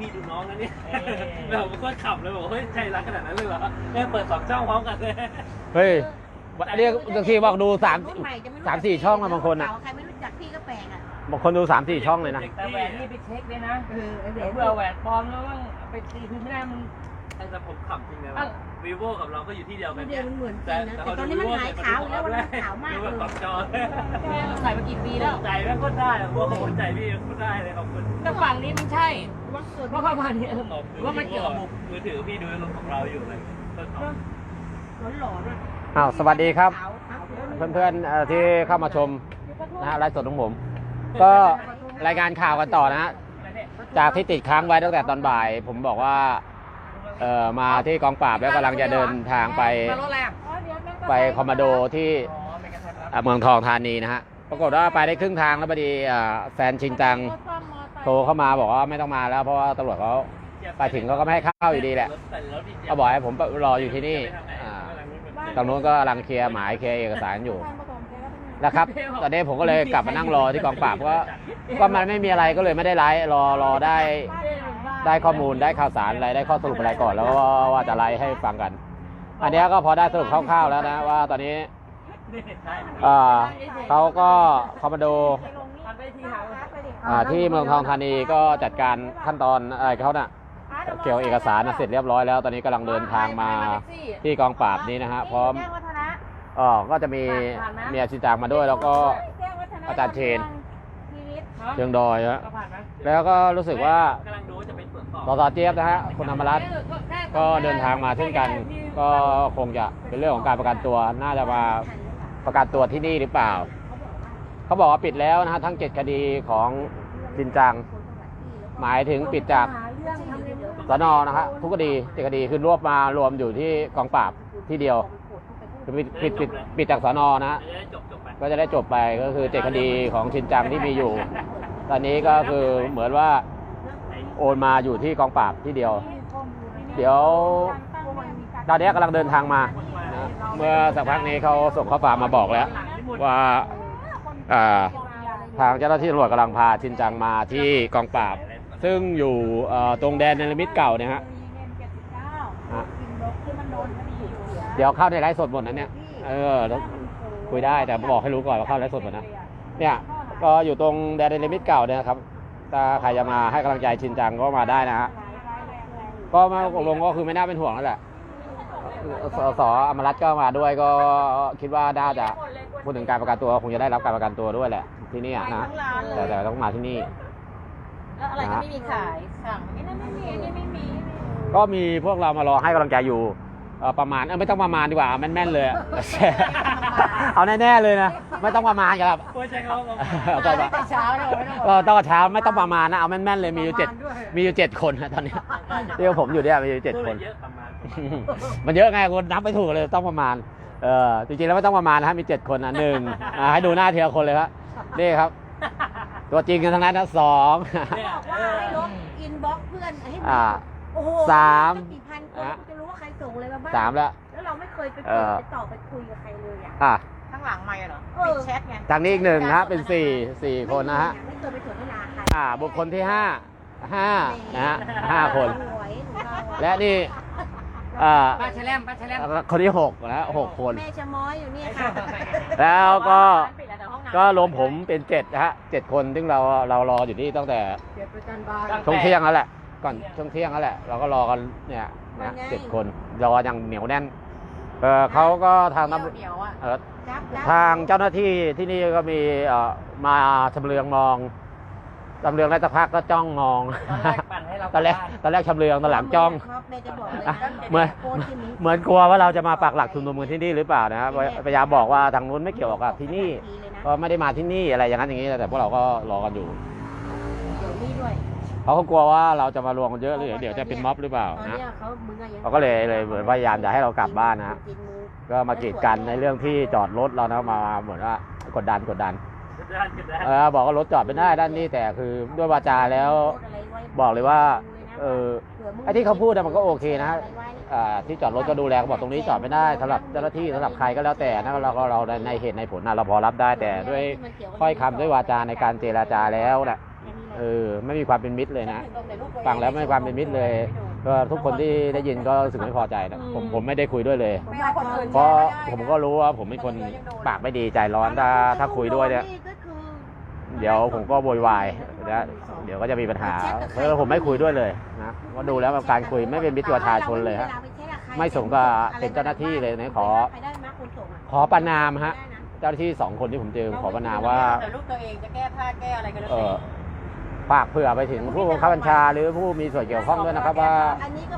พี่ดูน้องนะเนี่ยแบบผมก็ขับเลยบอกเฮ้ยใจรักขนาดนั้นเลยเหรอแม่เปิดสองช่องพร้อมกันเลย เฮ้ยเรียกบางทีบอกดูสามรุ่นใหม่จะไรู้สามสี่ช่องอะบางคนอะใครไม่รู้จักพี่ก็แปลกอะบางคนดูสามสี่ช่องเลยนะแต่แหวนนี่ไปเช็คเลยนะเออเดี๋เดี๋ยยววเบื่อแหวนปลอมแล้วมั่งไปตีคืนไม่ได้มันแต่ผมขับจริงนะอะวีโวกับเราก็อยู่ที่เดียวกันเดี๋เนี่ยยวมันเหมือนจริงนะแต่ตอนนี้มันหายขาวแล้วมันขาวมากดูเลแบบยขอบจอใส่มากี่ปีแล้ว ใจแม่งก็ได้อะว่าผมใจพี่ก็ได้เลยขอบคุณแต่ฝั่งนี้มันใช่ วัดส่วนเพราะเข้ามาเนี่ยขอบคุณว่ามันเกี่ยวกับบุกมือถือพี่ดูรถของเราอยู่เลยต้นหอมหลอนๆอะอ้าวสวัสดีครับขาวขาวเพื่อนๆเอ่อที่เข้ามาชมนะฮะไลฟ์สดของผม ก็รายงานข่าวกันต่อนะฮะจากที่ติดค้างไว้ตั้งแต่ตอนบ่าย ผมบอกว่าเอ่อมาที่กองปราบแล้วกำลังจะเดินทางไปมารถแรกไปคอมมานโดที่อ๋อไม่กระทันรัดอะเมืองทองธานีนะฮะปรากฏว่าไปได้ครึ่งทางแล้วพอดีอ่าแฟนชิงตัง โทรเข้ามาบอกว่าไม่ต้องมาแล้วเพราะว่าตำรวจเขาไปถึงเขาก็ไม่ให้เข้าอยู่ดีแหละเขาบอกให้ผมรออยู่ที่นี่อ่าตรงนู้นก็กำลังเคลียร์หมายเคลียร์เอกสารอยู่นะครับ ตอนนี้ผมก็เลยกลับมานั่งรอที่กองปราบก็ก็มันไม่มีอะไรก็เลยไม่ได้ไลฟ์รอรอได้ได้ข้อมูลได้ข่าวสารอะไรได้ข้อสรุปอะไรก่อน แล้วก็ว่าจะไลฟ์ให้ฟังกัน อันเนี้ยก็พอได้สรุปคร่าวๆแล้วนะว่าตอนนี้อ่าเขาก็คอมมานโดทำไปที่หา อ่าที่เมืองทองธานีก็จัดการขั้นตอนอะไรเขาน่ะเกี่ยวเอกสารน่ะเสร็จเรียบร้อยแล้ว ตอนนี้กำลังเดินทางมาที่กองปราบนี้นะฮะพร้อมแจ้งวัฒนะ อ๋อก็จะมีเมียชินจางมาด้วย แล้วก็ แจ้งวัฒนะอาจารย์เชน ชีวิตเชียงดอยฮะก็ผ่านไหมแล้วก็รู้สึกว่ากำลังดูว่าจะเป็นเปลือกต่สอสเจี๊ยบนะฮะคุณธรรมรัตน์ก็เดินทางมาเช่นกัน ก็คงจะเป็นเรื่องของการประกันตัวน่าจะมาประกันตัวที่นี่หรือเปล่า เขาบอกว่าปิดแล้วนะฮะทั้งเจ็ดคดีของชินจัง หมายถึงปิดจากสนนะฮะทุกคดีเจ็ดคดีคือรวบมารวมอยู่ที่กองปราบที่เดียวคือปิดปิดปิดปิดจากสนนะฮะก็จะได้จบไปก็คือเจ็ดคดีของชินจังที่มีอยู่ ตอนนี้ก็คือเหมือนว่าโอนมาอยู่ที่กองปราบที่เดียว เดี๋ยวตอนนี้กำลังเดินทางมา เมื่อสักพักนี้เขาส่งข้อความมาบอกแล้ว ว่า ทางเจ้าหน้าที่ตำรวจกำลังพาชินจังมาที่กองปราบ ซึ่งอยู่เอ่อตรงแดนเนลมิตเก่าเนี่ยฮะฮะเดี๋ยวเข้าในไลฟ์สดหมดนะเนี่ยเออแล้วคุยได้แต่บอกให้รู้ก่อนว่าเข้าไลฟ์สดหมดนะเนี่ยก็อยู่ตรงแดนเดลิมิตเก่าเนี่ยนะครับถ้าใครจะมาให้กำลังใจชินจังก็มาได้นะฮะก็มาตกลงก็คือไม่น่าเป็นห่วงแล้วแหละสสอมรัตน์ก็มาด้วยก็คิดว่าน่าจะ พูดถึงการประกันตัวคงจะได้รับการประกันตัวด้วยแหละ ที่เนี่ยนะแต่แต่ต้องมาที่นี่ แล้วอะไรก็ไม่มีขายสั่งไม่นั่นไม่มีอันนี้ไม่มีก็มีพวกเรามารอให้กำลังใจอยู่เอ่อประมาณเออไม่ต้องประมาณดีกว่าเอาแม่นๆเลยอะ เอาแน่ๆเลยนะไม่ต้องประมาณกันครับโอ้ยใช่เขาบอกเอาต่อมาเช้าเลยไม่ต้องก็ต้องเช้าไม่ต้องประมาณนะเอาแม่นๆเลยมีอยู่เจ็ดมีอยู่เจ็ดคนนะตอนนี้ที่ผมอยู่เนี่ยมีอยู่เจ็ดคนเยอะประมาณ มันเยอะไงคนนับไม่ถูกเลยต้องประมาณ เออจริงๆแล้วไม่ต้องประมาณนะฮะมีเจ็ดคนนะหนึ่งอ่าให้ดูหน้าทีละคนเลยครับนี่ครับ ตัวจริงกันทั้งนั้นนะสองบอกว่าให้ลบอินบ็อกเพื่อนให้อ่าโอ้โหสามกี่พันคนจะรู้ว่าใครส่งอะไรมาบ้างสามแล้ว แล้วเราไม่เคยไปเอเปิดอ ไปต่อไปคุยกับใครเลยอะ อะข้างหลังไม่เหรอเออ ปิดแชทไงทางนี้อีกหนึ่งนะฮะเป็นสี่สี่คนนะฮะไม่เคยไปสนทนาใครอ่าบุคคลที่ห้าห้านะฮะห้าคนหวยหนูเราอและนี่ อ่าป้าแชลมป้าแชลมคนที่หกนะฮะหกคน แม่ชะม้อยอยู่นี่ค่ะแล้วก็ปิดแล้วแต่ห้องน้ำก็รวมผมเป็นเจ็ดนะฮะเจ็ดคนซึ่งเราเรารออยู่ที่ตั้งแต่เดี๋ยวประจันบาลช่วงเที่ยงแล้วแหละ ก่อนช่วงเที่ยงแล้วแหละ เราก็รอกันเนี่ยนะเจ็ดคนรออย่างเหนียวแน่นเออเขาก็ทางเดี๋ตำยวเดี๋ยวอะเอ่อจับจับทางเจ้าหน้าที่ที่นี่ก็มีเอ่อมาชำเลืองมอง ชำเลืองได้สักพักก็จ้องมอง ตอนแรกปั่นให้เราตอนแรกตอนแรกชำเลืองตอนหลังจ้อง ครับแม่จะบอกเลยอะนะเหมือนโกนที่นิ้วเหมือนกลัวว่าเราจะมาปักหลักชุมนุมกันที่นี่หรือเปล่านะครับพยายามบอกว่าทางนู้นไม่เกี่ยวกับที่นี่ก็ไม่ได้มาที่นี่อะไรอย่างนั้นอย่างนี้แต่พวกเราก็รอกันอยู่เดี๋ยวนี้ด้วยเขาก็กลัวว่าเราจะมารวมกันเยอะหรือเดี๋ยวจะเป็นม็อบหรือเปล่าตอนนะ เนี้ยเขามึงอะยังเขาก็เลยเลยเหมือนพยายามจะให้เรากลับบ้านนะฮะกินมือ ก็มากีดกันในเรื่องที่จอดรถเรานะมาเหมือนว่ากดดันกดดันด้านกันได้ เออบอกว่ารถจอดไม่ได้ด้านนี้แต่คือด้วยวาจาแล้ว บอกเลยว่า เออไอ้ที่เขาพูดอะมันก็โอเคนะอ่าที่จอดรถก็ดูแลเขาบอกตรงนี้จอดไม่ได้สำหรับเจ้าหน้าที่สำหรับใครก็แล้วแต่นะเราก็เราในเหตุในผลนะเราพอรับได้แต่ด้วยถ้อยคำด้วยวาจาในการเจราจาแล้วนะเอเออไม่มีความเป็นมิตรเลยนะฟังแล้วไม่มีความเป็นมิตรเลย ก็ทุกคนที่ได้ยินก็รู้สึกไม่พอใจนะผมผมไม่ได้คุยด้วยเลยไม่เอาคนอื่นเพราะผมก็รู้ว่าผมเป็นคนปากไม่ดีใจร้อนถ้าถ้าคุยด้วยเนี่ย เดี๋ยวผมก็โวยวายนะเดี๋ยวก็จะมีปัญหาเพราะฉะนั้นผมไม่คุยด้วยเลยนะก็ดูแล้วการคุยไม่เป็นมิตรกับประชาชนเลยฮะไม่สมกับเป็นเจ้าหน้าที่เลยนะขอ ขอประนามฮะ เจ้าหน้าที่สองคนที่ผมเจอขอประนามว่าเดี๋ยวลูกตัวเองจะแก้ผ้าแก้อะไรก็แล้วเอแต่อฝากเผื่อไปถึงผู้บังคับบัญชาหรือผู้มีส่วนเกี่ยวข้องด้วยนะครับว่า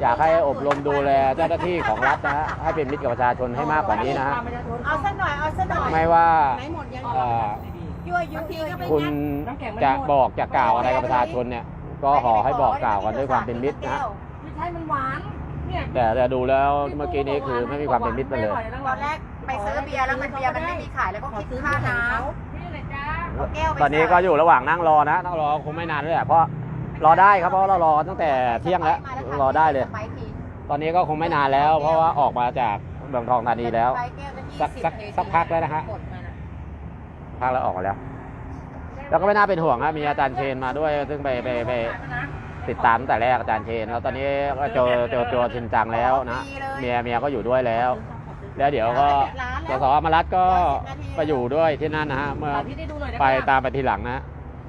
อยากให้อบรมดูแลเจ้าหน้าที่ของรัฐนะฮะให้เป็นมิตรกับประชาชนให้มากกว่านี้นะฮะเอาสักหน่อยเอาสักหน่อยไม่ว่า ไหนหมดยังเอ่อยั่วยุทีก็ไปคุณจะบอกจะกล่าวอะไรกับประชาชนเนี่ย ก็ขอให้บอกกล่าวกันด้วยความเป็นมิตรนะไม่ใช่มันหวานเนี่ยแต่แต่ดูแล้วเมื่อกี้นี้คือไม่มีความเป็นมิตรเลย ตอนแรกไปซื้อเบียร์แล้วมันเบียร์มันไม่มีขายแล้วก็คิดค่าน้ำนี่เลยจ้าเอาแก้วไปตอนนี้ก็อยู่ระหว่างนั่งรอนะนั่งรอคงไม่นานด้วยแหละเพราะรอได้ครับเพราะเรารอตั้งแต่เที่ยงแล้วรอได้เลยไปทีตอนนี้ก็คงไม่นานแล้ว เพราะว่าออกมาจากเมืองทองธานีแล้ว ไปก้วละสักสัก20สักพักแล้วนะฮะ กดมา น่ะพักแล้วออกแล้ว แล้วก็ไม่น่าเป็นห่วงครับมีอาจารย์เชนมาด้วย ซึ่งไปไปไปติดตามตั้งแต่แรกอาจารย์เชน แล้วตอนนี้ก็เจอเจอตัวชินจังแล้วนะเมียเมียก็อยู่ด้วยแล้ว แล้วเดี๋ยวก็สสอมรัตก็ไปอยู่ด้วยที่นั่นนะฮะเมื่อไปตามไปทีหลังนะ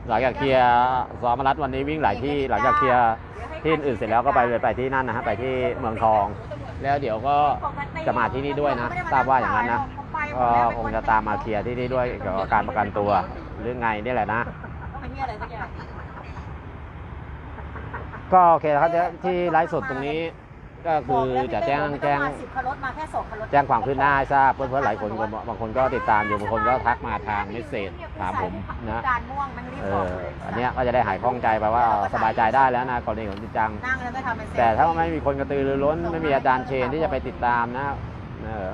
หลังจากเคลียร์สอมรัตวันนี้วิ่งหลายที่หลังจากเคลียร์ที่อื่นเสร็จแล้วก็ไปไปที่นั่นนะฮะไปที่เมืองทอง แล้วเดี๋ยวก็จะมาที่นี่ด้วยนะ ทราบว่าอย่างนั้นนะก็คงจะตามมาเคลียร์ที่นี่ด้วยเกี่ยวกับการประกันตัวหรือไงนี่แหละนะต้อเที่ยวอะไรสักอย่างก็โอเคครับที่ไลฟ์สดตรงนี้ ก็คือจะแจ้งแจ้งสิบคันรถมาแค่สองคันรถแจ้งความคืบหน้าให้ทราบเพื่อนๆหลายคนก็บางคนก็ติดตามอยู่บางคนก็ทักมาทางเมสเซจถามผมนะการม่วงมันรีบเอบอกอเลยอันเนี้ยก็จะได้หายข้องใจไปว่าสบายใจได้แล้วนะกรณีของจริงจังนั่งแล้วก็ทำเป็นเสร็จแต่ถ้าไม่มีคนกระตือรือร้น ไม่มีอาจารย์เชนที่จะไปติดตามนะเออ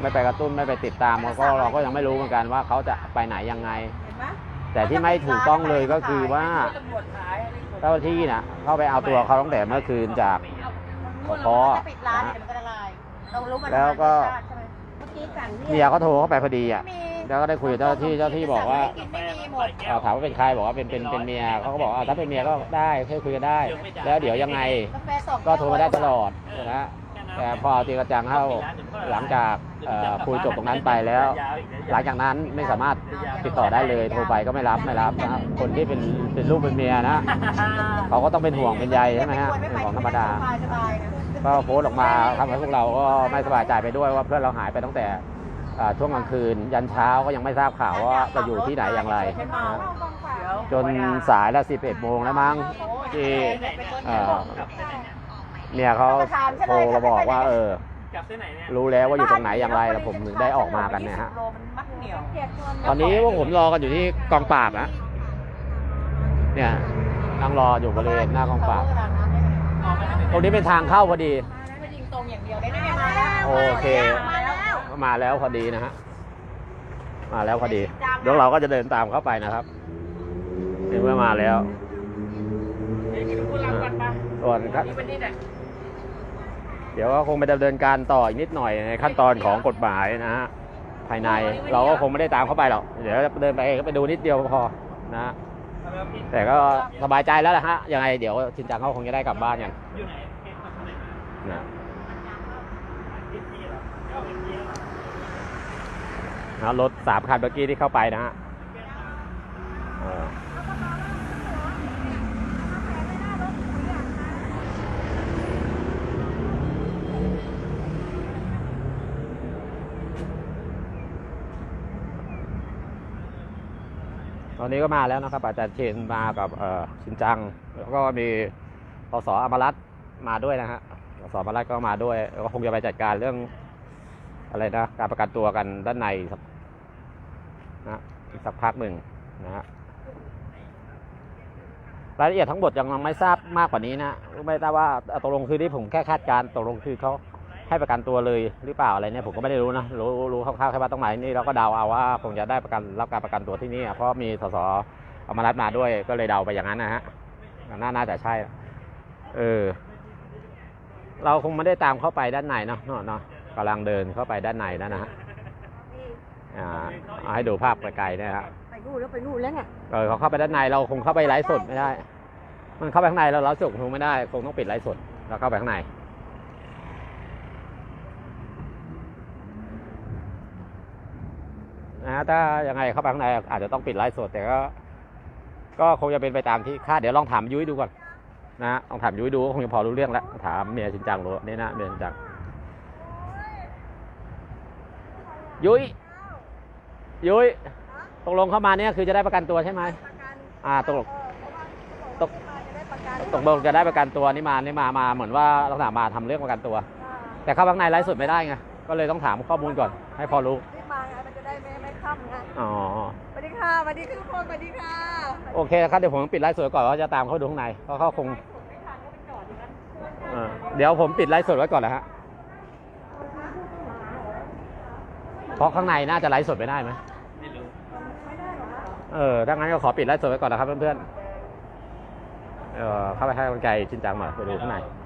ไม่ไปกระตุ้นไม่ไปติดตามก็เราก็ยังไม่รู้เหมือนกันว่าเขาจะไปไหนยังไงเห็นไหมแต่ที่ไม่ถูกต้องเลยก็คือว่าตำรวจขายอะไรเจ้าหน้าที่น่ะเข้าไปเอาตัวเขาตั้งแต่เมื่อคืนจาก สพถ้าปิดร้านเนี่ยเดี๋ยวมันก็ละลายเรารู้มันแล้วก็ ใช่ไหมเมื่อกี้สั่งเมียเขาโทรเข้าไปพอดีอะมีแล้วก็ได้คุยกับเจ้าหน้าที่เจ้าหน้าที่บอกว่าไม่กินไม่มีหมดเอ่อถามว่าเป็นใครบอกว่าเป็นเป็นเป็นเมียเขาก็บอกว่าถ้าเป็นเมียก็ได้ค่อยคุยกันได้ แล้วเดี๋ยวยังไงกาแฟสองก็โทรมาได้ตลอดนะแต่พอเอาตีกระจังเข้าหลังจากเอ่อ คุยจบตรงนั้นไปแล้ว หลังจากนั้นไม่สามารถติดต่อได้เลยโทรไปก็ไม่รับไม่รับนะคนที่เป็นเป็นลูกเป็นเมียนะเขาก็ต้องเป็นห่วงเป็นใยใช่ไหมฮะเป็นของธรรมดา ก็โพสต์ออกมาทำให้พวกเราก็ไม่สบายใจไปด้วยว่าเพื่อนเราหายไปตั้งแต่ช่วงกลางคืน ยันเช้าก็ยังไม่ทราบข่าวว่าไปอยู่ที่ไหนอย่างไร จนสายละ11โมงแล้วมั้งที่เอ่อเนี่ยเขาโทรมาบอกว่าเออ กลับเส้นไหนเนี่ยรู้แล้วว่าอยู่ตรงไหนอย่างไรแล้วผมถึงได้ออกมากันเนี่ยฮะ โลมันมัดเหนียว ตอนนี้พวกผมรอกันอยู่ที่กองปราบนะเนี่ยนั่งรออยู่บริเวณหน้ากองปราบตรงนี้เป็นทางเข้าพอดีไม่ยิงตรงอย่างเดียวได้ไหมมาแล้วโอเค มาแล้วมาแล้วพอดีนะฮะ มาแล้วพอดี เดี๋ยวเราก็จะเดินตามเข้าไปนะครับในเมื่อมาแล้วนี่คือคุณรับกันปะส่วนครับ นี่เป็นนี่แหละ เดี๋ยวก็คงไปดำเนินการต่ออีกนิดหน่อยในขั้นตอนของกฎหมายนะฮะภายในเราก็คงไม่ได้ตามเข้าไปหรอกเดี๋ยวเดินไปก็ไปดูนิดเดียวก็พอนะฮะแต่ก็สบายใจแล้วนะฮะยังไงเดี๋ยวชินจังเขาคงจะได้กลับบ้านกันอยู่ไหนเอ็กซ์มาไหนนะเอ็กซ์ที่เหรอเอาเอ็กซ์ที่เหรอนะรถสามคันเมื่อกี้ที่เข้าไปนะฮะ ออตอนนี้ก็มาแล้วนะครับ อาจารย์เชนมากับเอ่อชินจัง แล้วก็มีปสอมรัตมาด้วยนะฮะปสอมรัตก็มาด้วยก็คงจะไปจัดการเรื่องอะไรนะ การประกันตัวกันด้านในสักนะอีกสักพักหนึ่งนะฮะรายละเอียดทั้งหมดยังไม่ทราบมากกว่านี้นะไม่ทราบว่าตกลงคือที่ผมแค่คาดการณ์ตกลงคือเขา ให้ประกันตัวเลยหรือเปล่าอะไรเนี่ยผมก็ไม่ได้รู้นะรู้รู้คร่าวๆแค่ว่าตรงไหนนี่เราก็เดาเอาว่าคงจะได้ประกันรับการประกันตัวที่นี่อะเพราะมีสสเอามารับมาด้วยก็เลยเดาไปอย่างนั้นนะฮะน่าน่าจะใช่เออเราคงไม่ได้ตามเข้าไปด้านในเนาะเนาะเนาะกำลังเดินเข้าไปด้านในนั่นนะฮะอ่าเอาให้ดูภาพไกลๆเนะฮะไปนู่นแล้วไปนู่นแล้วเนี่ยเออเขาเข้าไปด้านในเราคงเข้าไปไลฟ์สดไม่ได้ มันเข้าไปข้างในเราไลฟ์สดคงไม่ได้ คงต้องปิดไลฟ์สดแล้วเข้าไปข้างใน นะถ้ายังไงเข้าไปข้างในอาจจะต้องปิดไลฟ์สดแต่ก็ ก็คงจะเป็นไปตามที่คาดเดี๋ยวลองถามยุ้ยดูก่อนนะฮะลองถามยุ้ยดูก็คงจะพอรู้เรื่องแล้วถามเมียชินจังรู้นี่นะเมียชินจังยุ้ยยุ้ยตกลงเข้ามาเนี่ยคือจะได้ประกันตัวใช่ไหมอ่าตกลงตกตกลงจะได้ประกันตัวนี่มานี่มามาเหมือนว่าลักษณะมาทำเรื่องประกันตัว แต่เข้าข้างในไลฟ์สดไม่ได้ไงก็เลยต้องถามข้อมูลก่อน ให้พอรู้ อ๋อ สวัสดีค่ะสวัสดีทุกคนสวัสดีค่ะโอเคครับเดี๋ยวผมปิดไลฟ์สดก่อนว่าจะตามเข้าดูข้างในเพราะเขาคงเออเดี๋ยวผมปิดไลฟ์สดไว้ก่อนนะฮะเพราะข้างในน่าจะไลฟ์สดไม่ได้ไหมไม่รู้เออถ้างั้นก็ขอปิดไลฟ์สดไว้ก่อนนะครับเพื่อนๆเออเข้าไปให้กำลังใจชินจังหน่อยไปดูข้างในเ